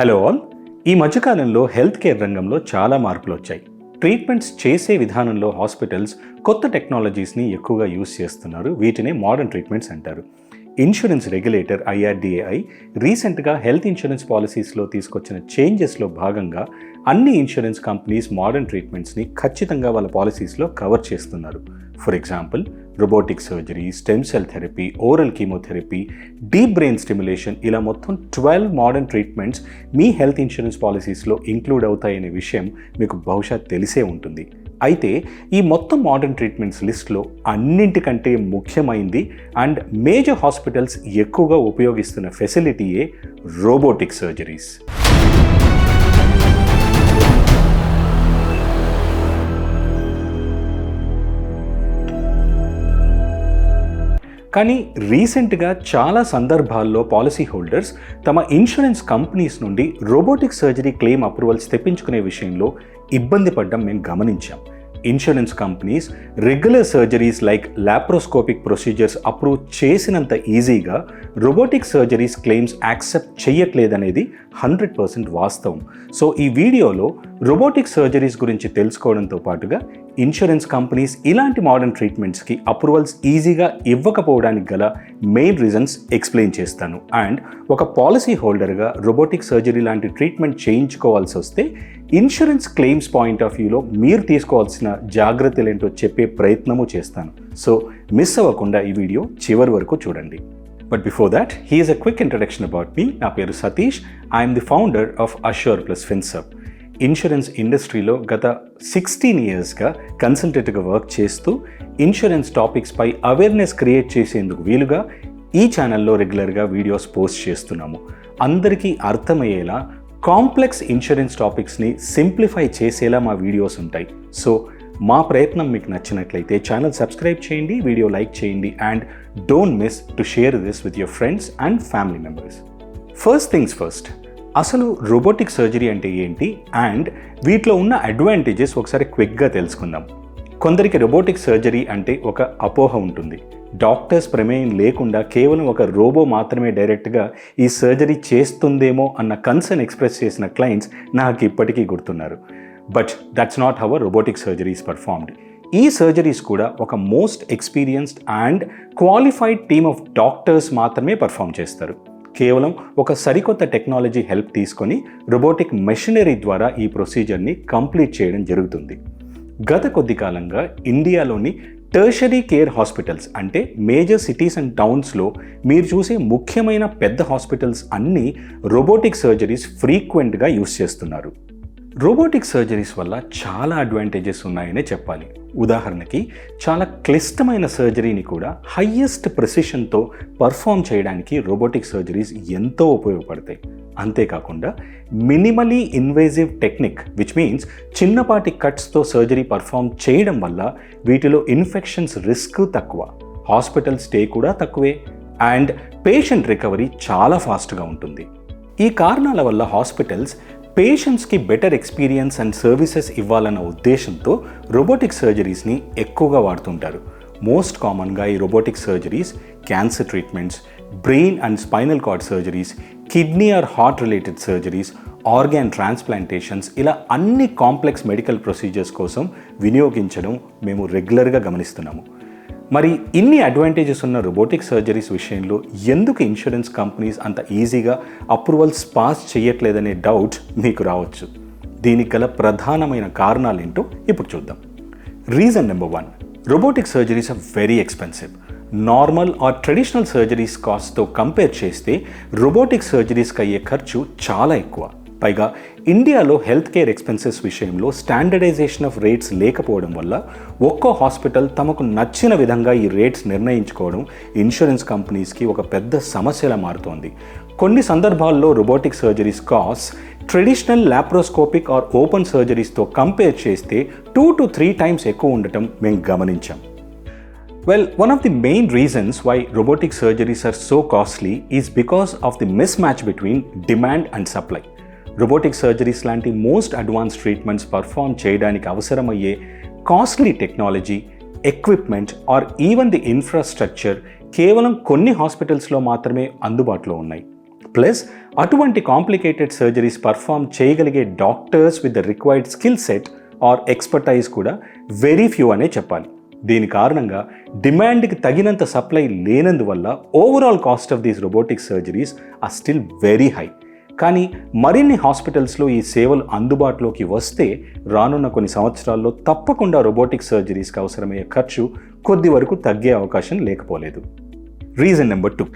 Hello all. ఈ మధ్యకాలంలో health care రంగంలో చాలా మార్పులు వచ్చాయి ట్రీట్మెంట్స్ చేసే విధానంలో హాస్పిటల్స్ కొత్త టెక్నాలజీస్ని ఎక్కువగా యూజ్ చేస్తున్నారు. వీటినే మోడర్న్ ట్రీట్మెంట్స్ అంటారు. ఇన్సూరెన్స్ రెగ్యులేటర్ ఐఆర్డిఏఐ రీసెంట్గా హెల్త్ ఇన్సూరెన్స్ పాలసీస్లో తీసుకొచ్చిన చేంజెస్లో భాగంగా అన్ని ఇన్సూరెన్స్ కంపెనీస్ మోడర్న్ ట్రీట్మెంట్స్ని ఖచ్చితంగా వాళ్ళ పాలసీస్లో కవర్ చేస్తున్నారు. For example robotic surgery stem cell therapy oral chemotherapy deep brain stimulation ఇలా మొత్తం ట్వెల్వ్ మోడర్న్ ట్రీట్మెంట్స్ మీ హెల్త్ ఇన్సూరెన్స్ పాలసీస్లో ఇంక్లూడ్ అవుతాయనే విషయం మీకు బహుశా తెలిసే ఉంటుంది. అయితే ఈ మొత్తం మోడర్న్ ట్రీట్మెంట్స్ లిస్ట్లో అన్నింటికంటే ముఖ్యమైంది అండ్ మేజర్ హాస్పిటల్స్ ఎక్కువగా ఉపయోగిస్తున్న ఫెసిలిటీయే రోబోటిక్ సర్జరీస్ కానీ రీసెంట్గా చాలా సందర్భాల్లో పాలసీ హోల్డర్స్ తమ ఇన్సూరెన్స్ కంపెనీస్ నుండి రోబోటిక్ సర్జరీ క్లెయిమ్ అప్రూవల్స్ తెప్పించుకునే విషయంలో ఇబ్బంది పడ్డం మేము గమనించాం. Insurance companies regular surgeries like laparoscopic procedures approve చేసినంత ఈజీగా రోబోటిక్ సర్జరీస్ క్లెయిమ్స్ యాక్సెప్ట్ చేయట్లేదనేది హండ్రెడ్ పర్సెంట్ వాస్తవం. సో ఈ వీడియోలో రోబోటిక్ సర్జరీస్ గురించి తెలుసుకోవడంతో పాటుగా ఇన్సూరెన్స్ కంపెనీస్ ఇలాంటి మోడర్న్ ట్రీట్మెంట్స్కి అప్రూవల్స్ ఈజీగా ఇవ్వకపోవడానికి గల మెయిన్ రీజన్స్ ఎక్స్ప్లెయిన్ చేస్తాను. అండ్ ఒక పాలసీ హోల్డర్గా రోబోటిక్ సర్జరీ లాంటి ట్రీట్మెంట్ చేయించుకోవాల్సి వస్తే ఇన్సూరెన్స్ క్లెయిమ్స్ పాయింట్ ఆఫ్ వ్యూలో మీరు తీసుకోవాల్సిన జాగ్రత్తలు ఏంటో చెప్పే ప్రయత్నము చేస్తాను. సో మిస్ అవ్వకుండా ఈ వీడియో చివరి వరకు చూడండి. But before that here's a quick introduction about me నా పేరు Satish. I'm the founder of Assure Plus Finsup insurance ఇండస్ట్రీలో గత సిక్స్టీన్ ఇయర్స్గా కన్సల్టెంట్గా వర్క్ చేస్తూ ఇన్సూరెన్స్ టాపిక్స్పై అవేర్నెస్ క్రియేట్ చేసేందుకు వీలుగా ఈ ఛానల్లో రెగ్యులర్గా వీడియోస్ పోస్ట్ చేస్తున్నాము. అందరికీ అర్థమయ్యేలా కాంప్లెక్స్ ఇన్సూరెన్స్ టాపిక్స్ని సింప్లిఫై చేసేలా మా వీడియోస్ ఉంటాయి. సో మా ప్రయత్నం మీకు నచ్చినట్లయితే ఛానల్ సబ్స్క్రైబ్ చేయండి వీడియో లైక్ చేయండి and don't miss to share this with your friends and family members first things first అసలు రోబోటిక్ సర్జరీ అంటే ఏంటి? అండ్ వీటిలో ఉన్న అడ్వాంటేజెస్ ఒకసారి క్విక్గా తెలుసుకుందాం. కొందరికి రోబోటిక్ సర్జరీ అంటే ఒక అపోహ ఉంటుంది. డాక్టర్స్ ప్రమేయం లేకుండా కేవలం ఒక రోబో మాత్రమే డైరెక్ట్గా ఈ సర్జరీ చేస్తుందేమో అన్న కన్సర్న్ ఎక్స్ప్రెస్ చేసిన క్లయింట్స్ నాకు ఇప్పటికీ గుర్తున్నారు. But that's not how are robotic surgeries performed. ఈ సర్జరీస్ కూడా ఒక most experienced and qualified team of doctors మాత్రమే పర్ఫామ్ చేస్తారు. కేవలం ఒక సరికొత్త టెక్నాలజీ హెల్ప్ తీసుకొని రోబోటిక్ మెషినరీ ద్వారా ఈ ప్రొసీజర్ని కంప్లీట్ చేయడం జరుగుతుంది. గత కొద్ది కాలంగా ఇండియాలోని టర్షరీ కేర్ హాస్పిటల్స్ అంటే మేజర్ సిటీస్ అండ్ టౌన్స్లో మీరు చూసే ముఖ్యమైన పెద్ద హాస్పిటల్స్ అన్నీ రోబోటిక్ సర్జరీస్ ఫ్రీక్వెంట్గా యూస్ చేస్తున్నారు. రోబోటిక్ సర్జరీస్ వల్ల చాలా అడ్వాంటేజెస్ ఉన్నాయనే చెప్పాలి. ఉదాహరణకి చాలా క్లిష్టమైన సర్జరీని కూడా హయ్యెస్ట్ ప్రెసిషన్తో పర్ఫామ్ చేయడానికి రోబోటిక్ సర్జరీస్ ఎంతో ఉపయోగపడతాయి. అంతేకాకుండా minimally invasive technique which means చిన్నపాటి కట్స్తో సర్జరీ పర్ఫామ్ చేయడం వల్ల వీటిలో ఇన్ఫెక్షన్స్ రిస్క్ తక్కువ హాస్పిటల్ స్టే కూడా తక్కువే అండ్ పేషెంట్ రికవరీ చాలా ఫాస్ట్గా ఉంటుంది. ఈ కారణాల వల్ల హాస్పిటల్స్ పేషెంట్స్కి బెటర్ ఎక్స్పీరియన్స్ అండ్ సర్వీసెస్ ఇవ్వాలన్న ఉద్దేశంతో రోబోటిక్ సర్జరీస్ని ఎక్కువగా వాడుతుంటారు. మోస్ట్ కామన్గా ఈ robotic surgeries cancer treatments brain and spinal cord surgeries kidney or heart related surgeries organ transplantations ఇలా అన్ని కాంప్లెక్స్ మెడికల్ ప్రొసీజర్స్ కోసం వినియోగించడం మేము రెగ్యులర్గా గమనిస్తున్నాము. మరి ఇన్ని అడ్వాంటేజెస్ ఉన్న రోబోటిక్ సర్జరీస్ విషయంలో ఎందుకు ఇన్సూరెన్స్ కంపెనీస్ అంత ఈజీగా అప్రూవల్స్ పాస్ చేయట్లేదనే డౌట్ మీకు రావచ్చు. దీనికి గల ప్రధానమైన కారణాలు ఏంటో ఇప్పుడు చూద్దాం. Reason number one robotic surgeries are very expensive normal or traditional surgeries కాస్ట్తో compare చేస్తే రోబోటిక్ సర్జరీస్కి అయ్యే ఖర్చు చాలా ఎక్కువ. పైగా ఇండియాలో హెల్త్ కేర్ ఎక్స్పెన్సెస్ విషయంలో స్టాండర్డైజేషన్ ఆఫ్ రేట్స్ లేకపోవడం వల్ల ఒక్కో హాస్పిటల్ తమకు నచ్చిన విధంగా ఈ రేట్స్ నిర్ణయించుకోవడం ఇన్సూరెన్స్ కంపెనీస్కి ఒక పెద్ద సమస్యలా మారుతోంది. కొన్ని సందర్భాల్లో robotic surgeries cost traditional laparoscopic or open సర్జరీస్తో compare చేస్తే టూ టు త్రీ టైమ్స్ ఎక్కువ ఉండటం మేము గమనించాం. Well one of the main reasons why why surgeries are so costly is because of the mismatch between demand and supply robotic surgeries లాంటి most advance treatments perform చేయడానికి అవసరమయ్యే costly technology equipment or even the infrastructure కేవలం కొన్ని హాస్పిటల్స్లో మాత్రమే అందుబాటులో ఉన్నాయి. Plus అటువంటి కాంప్లికేటెడ్ సర్జరీస్ పర్ఫామ్ చేయగలిగే doctors with the required skill set or expertise కూడా వెరీ ఫ్యూ అనే చెప్పాలి. దీని కారణంగా డిమాండ్కి తగినంత సప్లై లేనందువల్ల overall cost of these robotic surgeries are still very high కానీ మరిన్ని హాస్పిటల్స్లో ఈ సేవలు అందుబాటులోకి వస్తే రానున్న కొన్ని సంవత్సరాల్లో తప్పకుండా రోబోటిక్ సర్జరీస్కి అవసరమయ్యే ఖర్చు కొద్ది వరకు తగ్గే అవకాశం లేకపోలేదు. Reason number two.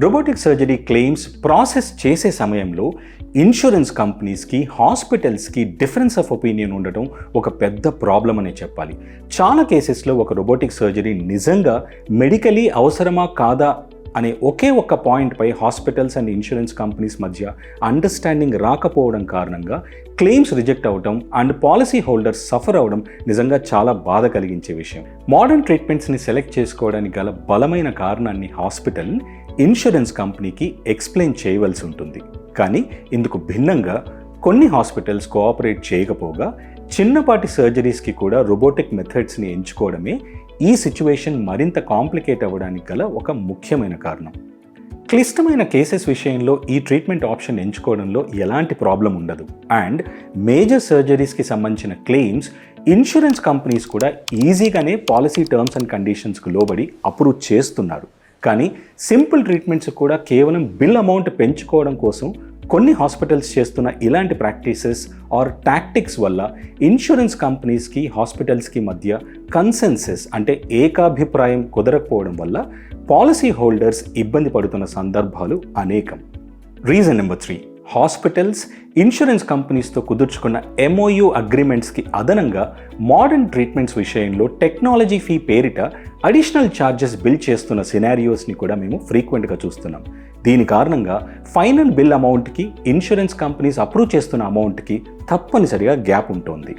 Robotic surgery claims process చేసే సమయంలో ఇన్సూరెన్స్ కంపెనీస్కి హాస్పిటల్స్కి డిఫరెన్స్ ఆఫ్ ఒపీనియన్ ఉండటం ఒక పెద్ద ప్రాబ్లం అనే చెప్పాలి. చాలా కేసెస్లో ఒక రోబోటిక్ సర్జరీ నిజంగా మెడికలీ అవసరమా కాదా అనే ఒకే ఒక్క పాయింట్పై హాస్పిటల్స్ అండ్ ఇన్సూరెన్స్ కంపెనీస్ మధ్య అండర్స్టాండింగ్ రాకపోవడం కారణంగా క్లెయిమ్స్ రిజెక్ట్ అవడం అండ్ పాలసీ హోల్డర్స్ సఫర్ అవడం నిజంగా చాలా బాధ కలిగించే విషయం. మోడర్న్ ట్రీట్మెంట్స్ని సెలెక్ట్ చేసుకోవడానికి గల బలమైన కారణాన్ని హాస్పిటల్ ఇన్సూరెన్స్ కంపెనీకి ఎక్స్ప్లెయిన్ చేయవలసి ఉంటుంది. కానీ ఇందుకు భిన్నంగా కొన్ని హాస్పిటల్స్ కోఆపరేట్ చేయకపోగా చిన్నపాటి సర్జరీస్కి కూడా రోబోటిక్ మెథడ్స్ని ఎంచుకోవడమే ఈ సిచ్యువేషన్ మరింత కాంప్లికేట్ అవ్వడానికి గల ఒక ముఖ్యమైన కారణం. క్లిష్టమైన కేసెస్ విషయంలో ఈ ట్రీట్మెంట్ ఆప్షన్ ఎంచుకోవడంలో ఎలాంటి ప్రాబ్లం ఉండదు. అండ్ మేజర్ సర్జరీస్కి సంబంధించిన క్లెయిమ్స్ ఇన్సూరెన్స్ కంపెనీస్ కూడా ఈజీగానే పాలసీ టర్మ్స్ అండ్ కండిషన్స్కు లోబడి అప్రూవ్ చేస్తున్నారు. కానీ సింపుల్ ట్రీట్మెంట్స్ కూడా కేవలం బిల్ అమౌంట్ పెంచుకోవడం కోసం కొన్ని హాస్పిటల్స్ చేస్తున్న ఇలాంటి ప్రాక్టీసెస్ ఆర్ టాక్టిక్స్ వల్ల ఇన్సూరెన్స్ కంపెనీస్కి హాస్పిటల్స్కి మధ్య కన్సెన్సెస్ అంటే ఏకాభిప్రాయం కుదరకపోవడం వల్ల పాలసీ హోల్డర్స్ ఇబ్బంది పడుతున్న సందర్భాలు అనేకం. Reason number three hospitals insurance కంపెనీస్తో కుదుర్చుకున్న ఎంఓయూ అగ్రిమెంట్స్కి అదనంగా మోడర్న్ ట్రీట్మెంట్స్ విషయంలో టెక్నాలజీ ఫీ పేరిట అడిషనల్ ఛార్జెస్ బిల్ చేస్తున్న సినారియోస్ని కూడా మేము ఫ్రీక్వెంట్గా చూస్తున్నాం. దీని కారణంగా ఫైనల్ బిల్ అమౌంట్కి ఇన్సూరెన్స్ కంపెనీస్ అప్రూవ్ చేస్తున్న అమౌంట్కి తప్పనిసరిగా గ్యాప్ ఉంటుంది.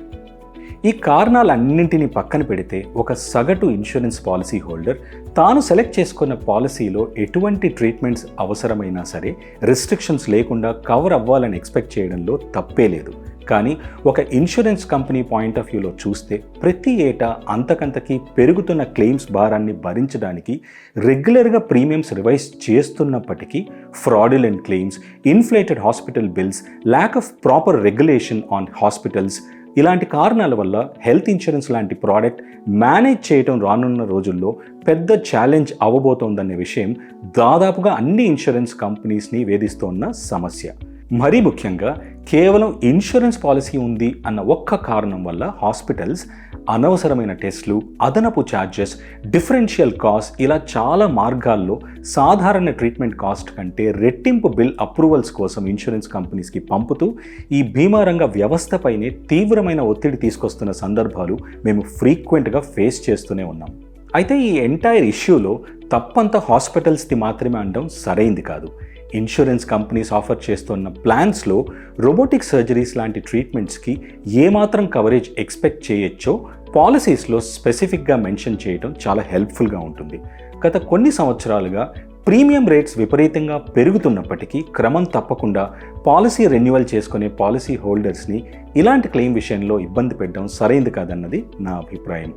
ఈ కారణాలన్నింటినీ పక్కన పెడితే ఒక సగటు ఇన్సూరెన్స్ పాలసీ హోల్డర్ తాను సెలెక్ట్ చేసుకున్న పాలసీలో ఎటువంటి ట్రీట్మెంట్స్ అవసరమైనా సరే రిస్ట్రిక్షన్స్ లేకుండా కవర్ అవ్వాలని ఎక్స్పెక్ట్ చేయడంలో తప్పే లేదు. కానీ ఒక ఇన్సూరెన్స్ కంపెనీ పాయింట్ ఆఫ్ వ్యూలో చూస్తే ప్రతి ఏటా అంతకంతకీ పెరుగుతున్న క్లెయిమ్స్ భారాన్ని భరించడానికి రెగ్యులర్గా ప్రీమియమ్స్ రివైజ్ చేస్తున్నప్పటికీ fraudulent claims inflated hospital bills lack of proper regulation on hospitals ఇలాంటి కారణాల వల్ల హెల్త్ ఇన్సూరెన్స్ లాంటి ప్రోడక్ట్ మేనేజ్ చేయటం రానున్న రోజుల్లో పెద్ద ఛాలెంజ్ అవ్వబోతోందనే విషయం దాదాపుగా అన్ని ఇన్సూరెన్స్ కంపెనీస్ని వేధిస్తోన్న సమస్య. మరీ ముఖ్యంగా కేవలం ఇన్సూరెన్స్ పాలసీ ఉంది అన్న ఒక్క కారణం వల్ల హాస్పిటల్స్ అనవసరమైన టెస్ట్లు అదనపు ఛార్జెస్ డిఫరెన్షియల్ కాస్ట్ ఇలా చాలా మార్గాల్లో సాధారణ ట్రీట్మెంట్ కాస్ట్ కంటే రెట్టింపు బిల్ అప్రూవల్స్ కోసం ఇన్సూరెన్స్ కంపెనీస్కి పంపుతూ ఈ బీమా రంగ వ్యవస్థపైనే తీవ్రమైన ఒత్తిడి తీసుకొస్తున్న సందర్భాలు మేము ఫ్రీక్వెంట్గా ఫేస్ చేస్తూనే ఉన్నాం. అయితే ఈ ఎంటైర్ ఇష్యూలో తప్పంతా హాస్పిటల్స్ది మాత్రమే అనడం సరైంది కాదు. ఇన్సూరెన్స్ కంపెనీస్ ఆఫర్ చేస్తున్న ప్లాన్స్లో రోబోటిక్ సర్జరీస్ లాంటి ట్రీట్మెంట్స్కి ఏమాత్రం కవరేజ్ ఎక్స్పెక్ట్ చేయొచ్చో పాలసీస్లో స్పెసిఫిక్గా మెన్షన్ చేయడం చాలా హెల్ప్ఫుల్గా ఉంటుంది. గత కొన్ని సంవత్సరాలుగా ప్రీమియం రేట్స్ విపరీతంగా పెరుగుతున్నప్పటికీ క్రమం తప్పకుండా పాలసీ రెన్యువల్ చేసుకునే పాలసీ హోల్డర్స్ని ఇలాంటి క్లెయిమ్ విషయంలో ఇబ్బంది పెట్టడం సరైంది కాదన్నది నా అభిప్రాయం.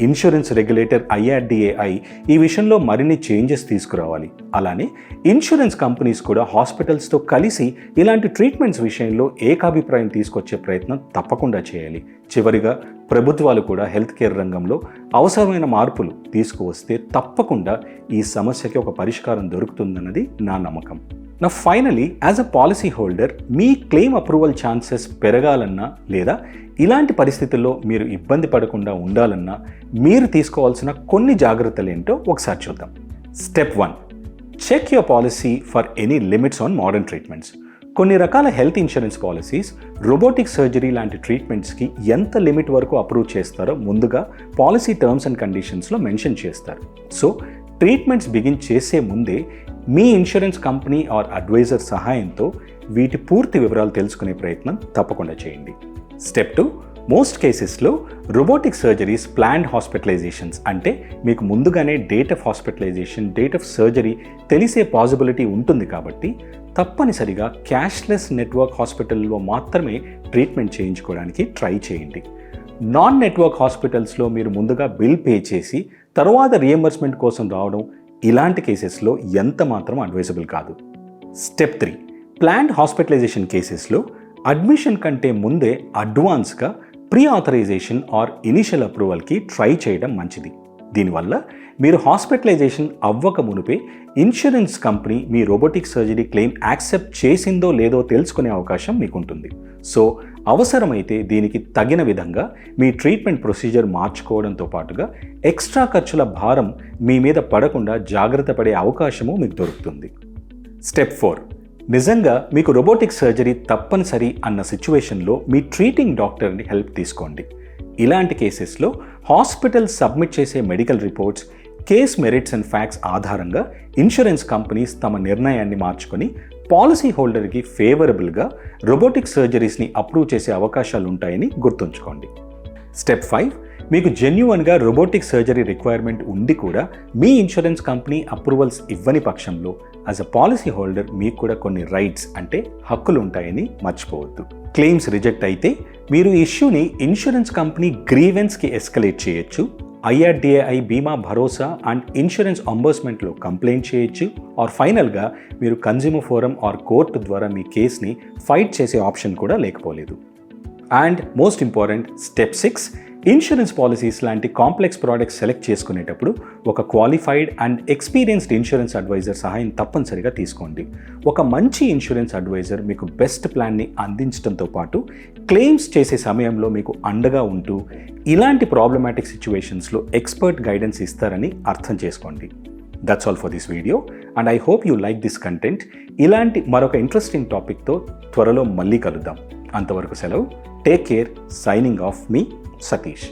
ఇన్సూరెన్స్ రెగ్యులేటర్ ఐఆర్డిఏఐ ఈ విషయంలో మరిన్ని చేంజెస్ తీసుకురావాలి. అలానే ఇన్సూరెన్స్ కంపెనీస్ కూడా హాస్పిటల్స్తో కలిసి ఇలాంటి ట్రీట్మెంట్స్ విషయంలో ఏకాభిప్రాయం తీసుకొచ్చే ప్రయత్నం తప్పకుండా చేయాలి. చివరిగా ప్రభుత్వాలు కూడా హెల్త్ కేర్ రంగంలో అవసరమైన మార్పులు తీసుకువస్తే తప్పకుండా ఈ సమస్యకి ఒక పరిష్కారం దొరుకుతుందన్నది నా నమ్మకం. నా finally as a policy holder me claim approval chances పెరగాలన్నా లేదా ఇలాంటి పరిస్థితుల్లో మీరు ఇబ్బంది పడకుండా ఉండాలన్నా మీరు తీసుకోవాల్సిన కొన్ని జాగ్రత్తలు ఏంటో ఒకసారి చూద్దాం. Step one check your policy for any limits on modern treatments కొన్ని రకాల health insurance policies robotic surgery లాంటి ట్రీట్మెంట్స్కి ఎంత లిమిట్ వరకు అప్రూవ్ చేస్తారో ముందుగా పాలసీ టర్మ్స్ అండ్ కండిషన్స్లో మెన్షన్ చేస్తారు. సో ట్రీట్మెంట్స్ బిగిన్ చేసే ముందే మీ ఇన్సూరెన్స్ కంపెనీ ఆర్ అడ్వైజర్ సహాయంతో వీటి పూర్తి వివరాలు తెలుసుకునే ప్రయత్నం తప్పకుండా చేయండి. స్టెప్ టూ మోస్ట్ కేసెస్లో రోబోటిక్ సర్జరీస్ ప్లాన్డ్ హాస్పిటలైజేషన్స్ అంటే మీకు ముందుగానే date of hospitalisation date of surgery తెలిసే పాసిబిలిటీ ఉంటుంది కాబట్టి తప్పనిసరిగా క్యాష్లెస్ నెట్వర్క్ హాస్పిటల్లో మాత్రమే ట్రీట్మెంట్ చేయించుకోవడానికి ట్రై చేయండి. నాన్ నెట్వర్క్ హాస్పిటల్స్లో మీరు ముందుగా బిల్ పే చేసి తర్వాత రియంబర్స్మెంట్ కోసం రావడం ఇలాంటి కేసెస్లో ఎంత మాత్రం అడ్వైజబుల్ కాదు. స్టెప్ త్రీ ప్లాన్డ్ హాస్పిటలైజేషన్ కేసెస్లో అడ్మిషన్ కంటే ముందే అడ్వాన్స్గా ప్రీ ఆథరైజేషన్ ఆర్ ఇనిషియల్ అప్రూవల్కి ట్రై చేయడం మంచిది. దీనివల్ల మీరు హాస్పిటలైజేషన్ అవ్వక మునిపే ఇన్సూరెన్స్ కంపెనీ మీ రోబోటిక్ సర్జరీ క్లెయిమ్ యాక్సెప్ట్ చేసిందో లేదో తెలుసుకునే అవకాశం మీకు ఉంటుంది సో అవసరమైతే దీనికి తగిన విధంగా మీ ట్రీట్మెంట్ ప్రొసీజర్ మార్చుకోవడంతో పాటుగా ఎక్స్ట్రా ఖర్చుల భారం మీ మీద పడకుండా జాగ్రత్త పడే అవకాశము మీకు దొరుకుతుంది. స్టెప్ ఫోర్ నిజంగా మీకు రోబోటిక్ సర్జరీ తప్పనిసరి అన్న సిచ్యువేషన్లో మీ ట్రీటింగ్ డాక్టర్ని హెల్ప్ తీసుకోండి. ఇలాంటి కేసెస్లో హాస్పిటల్ సబ్మిట్ చేసే medical reports case merits and facts ఆధారంగా ఇన్సూరెన్స్ కంపెనీస్ తమ నిర్ణయాన్ని మార్చుకొని పాలసీ హోల్డర్కి ఫేవరబుల్గా రోబోటిక్ సర్జరీస్ని అప్రూవ్ చేసే అవకాశాలు ఉంటాయని గుర్తుంచుకోండి. స్టెప్ ఫైవ్ మీకు జెన్యువన్గా రోబోటిక్ సర్జరీ రిక్వైర్మెంట్ ఉండి కూడా మీ ఇన్సూరెన్స్ కంపెనీ అప్రూవల్స్ ఇవ్వని పక్షంలో యాజ్ అ పాలసీ హోల్డర్ మీకు కూడా కొన్ని రైట్స్ అంటే హక్కులు ఉంటాయని మర్చిపోవద్దు. క్లెయిమ్స్ రిజెక్ట్ అయితే మీరు ఇష్యూని ఇన్సూరెన్స్ కంపెనీ గ్రీవెన్స్కి ఎస్కలేట్ చేయొచ్చు. IRDAI Bima Bharosa and insurance అంబర్స్మెంట్లో complaint చేయొచ్చు. ఆర్ ఫైనల్గా మీరు కన్జ్యూమర్ ఫోరం ఆర్ కోర్టు ద్వారా మీ కేస్ని ఫైట్ చేసే ఆప్షన్ కూడా లేకపోలేదు. And most important step six insurance policies లాంటి కాంప్లెక్స్ ప్రోడక్ట్స్ సెలెక్ట్ చేసుకునేటప్పుడు ఒక qualified and experienced insurance advisor సహాయం తప్పనిసరిగా తీసుకోండి. ఒక మంచి ఇన్సూరెన్స్ అడ్వైజర్ మీకు బెస్ట్ ప్లాన్ని అందించడంతో పాటు క్లెయిమ్స్ చేసే సమయంలో మీకు అండగా ఉంటూ ఇలాంటి ప్రాబ్లమాటిక్ సిచ్యువేషన్స్లో ఎక్స్పర్ట్ గైడెన్స్ ఇస్తారని అర్థం చేసుకోండి. That's all for this video and I hope you like this content ఇలాంటి మరొక ఇంట్రెస్టింగ్ టాపిక్తో త్వరలో మళ్ళీ కలుద్దాం. అంతవరకు సెలవు. టేక్ కేర్ సైనింగ్ ఆఫ్ మీ సతీష్